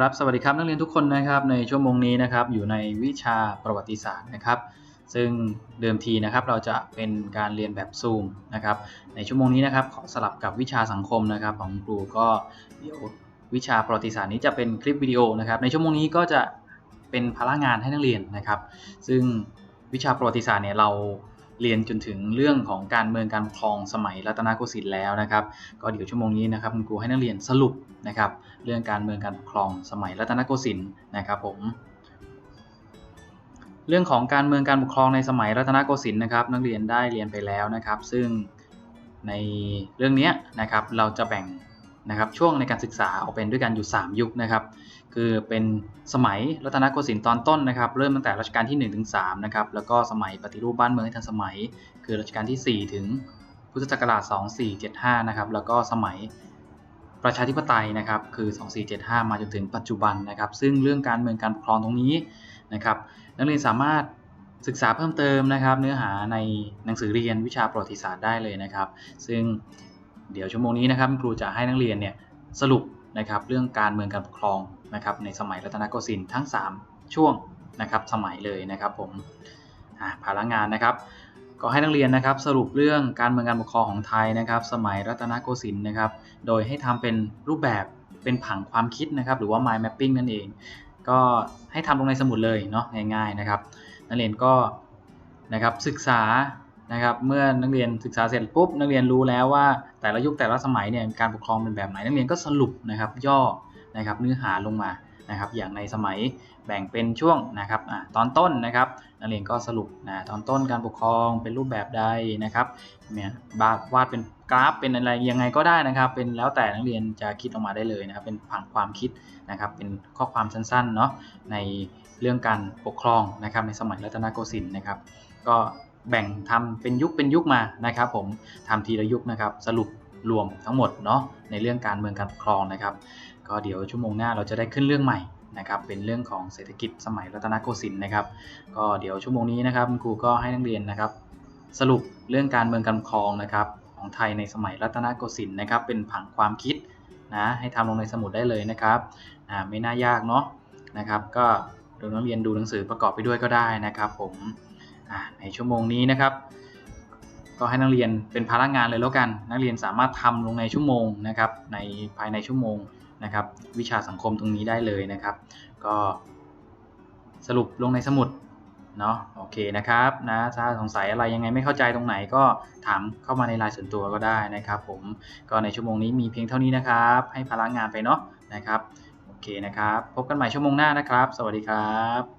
ครับสวัสดีครับนักเรียนทุกคนนะครับในชั่วโมงนี้นะครับอยู่ในวิชาประวัติศาสตร์นะครับ ซึ่งเดิมทีนะครับเราจะเป็นการเรียนแบบซูมนะครับในชั่วโมงนี้นะครับขอสลับกับวิชาสังคมนะครับ ของครูก็เดี๋ยววิชาประวัติศาสตร์นี้จะเป็นคลิปวิดีโอนะครับ ในชั่วโมงนี้ก็จะเป็นพละงานให้นักเรียนนะครับ ซึ่งวิชาประวัติศาสตร์เนี่ยเรา เรียนจนถึงเรื่องของการเมืองการปกครองสมัยรัตนโกสินทร์แล้วนะครับ ก็เดี๋ยวชั่วโมงนี้นะครับคุณครูให้นักเรียนสรุปนะครับ เรื่องการเมืองการปกครองสมัยรัตนโกสินทร์นะครับผมเรื่องของการเมืองการปกครองในสมัยรัตนโกสินทร์นะครับ นักเรียนได้เรียนไปแล้วนะครับ ซึ่งในเรื่องนี้นะครับเราจะแบ่ง นะครับช่วงในการศึกษาออกเป็นด้วยกันอยู่ 3 ยุคนะครับคือเป็นสมัยรัตนโกสินทร์ตอนต้นนะครับเริ่มตั้งแต่รัชกาลที่1ถึง3นะครับแล้วก็สมัยปฏิรูปบ้านเมืองให้ทันสมัย คือรัชกาลที่4ถึงพุทธศักราช2475นะครับแล้วก็สมัยประชาธิปไตยนะครับคือ 2475 มาจนถึงปัจจุบันนะครับ ซึ่งเรื่องการเมืองการปกครองตรงนี้นะครับนักเรียนสามารถศึกษาเพิ่มเติมนะครับ เนื้อหาในหนังสือเรียนวิชาประวัติศาสตร์ได้เลยนะครับ ซึ่ง เดี๋ยวชั่วโมงนี้นะครับครูจะให้นักเรียนเนี่ยสรุปนะครับเรื่องการเมืองการปกครองนะครับในสมัยรัตนโกสินทร์ทั้ง 3 ช่วงนะครับสมัยเลยนะครับผมอ่าภาระงานนะครับ ก็ให้นักเรียนนะครับสรุปเรื่องการเมืองการปกครองของไทยนะครับ สมัยรัตนโกสินทร์นะครับ โดยให้ทำเป็นรูปแบบเป็นผังความคิดนะครับหรือว่า mind mapping นั่นเอง ก็ให้ทำลงในสมุดเลยเนาะง่ายๆนะครับ นักเรียนก็นะครับศึกษา นะครับเมื่อนักเรียนศึกษาเสร็จปุ๊บนักเรียนรู้แล้วว่าแต่ละยุคแต่ละสมัยเนี่ยการปกครองเป็นแบบไหนนักเรียนก็สรุปนะครับย่อนะครับเนื้อหาลงมานะครับอย่างในสมัยแบ่งเป็นช่วงนะครับอตอนต้นนะครับนักเรียนก็สรุปนะตอนต้นการปกครองเป็นรูปแบบใดนะครับเนี่ยวาวาดเป็นกราฟเป็นอะไรยังไงก็ได้นะครับ เป็นแล้วแต่นักเรียนจะคิดออกมาได้เลยนะครับ เป็นผังความคิดนะครับ เป็นข้อความสั้นๆเนาะในเรื่องการปกครองนะครับในสมัยรัตนโกสินทร์นะครับ ก็ แบ่งทำเป็นยุคเป็นยุคมานะครับผมทำทีละยุคนะครับสรุปรวมทั้งหมดเนาะในเรื่องการเมืองการปกครองนะครับ ก็เดี๋ยวชั่วโมงหน้าเราจะได้ขึ้นเรื่องใหม่นะครับเป็นเรื่องของเศรษฐกิจสมัยรัตนโกสินทร์นะครับ ก็เดี๋ยวชั่วโมงนี้นะครับครูก็ให้นักเรียนนะครับ สรุปเรื่องการเมืองการปกครองนะครับของไทยในสมัยรัตนโกสินทร์นะครับ เป็นผังความคิดนะให้ทำลงในสมุดได้เลยนะครับอ่าไม่น่ายากเนาะนะครับ ก็เดี๋ยวนักเรียนดูหนังสือประกอบไปด้วยก็ได้นะครับ ผม ในชั่วโมงนี้นะครับ ก็ให้นักเรียนเป็นภาระงานเลยแล้วกัน นักเรียนสามารถทำลงในชั่วโมงนะครับ ในภายในชั่วโมงนะครับ วิชาสังคมตรงนี้ได้เลยนะครับ ก็สรุปลงในสมุดเนาะโอเคนะครับนะถ้าสงสัยอะไรยังไงไม่เข้าใจตรงไหนก็ถามเข้ามาในไลน์ส่วนตัวก็ได้นะครับ ผมก็ในชั่วโมงนี้มีเพียงเท่านี้นะครับ ให้พลังงานไปเนาะนะครับโอเคนะครับ พบกันใหม่ชั่วโมงหน้านะครับ สวัสดีครับ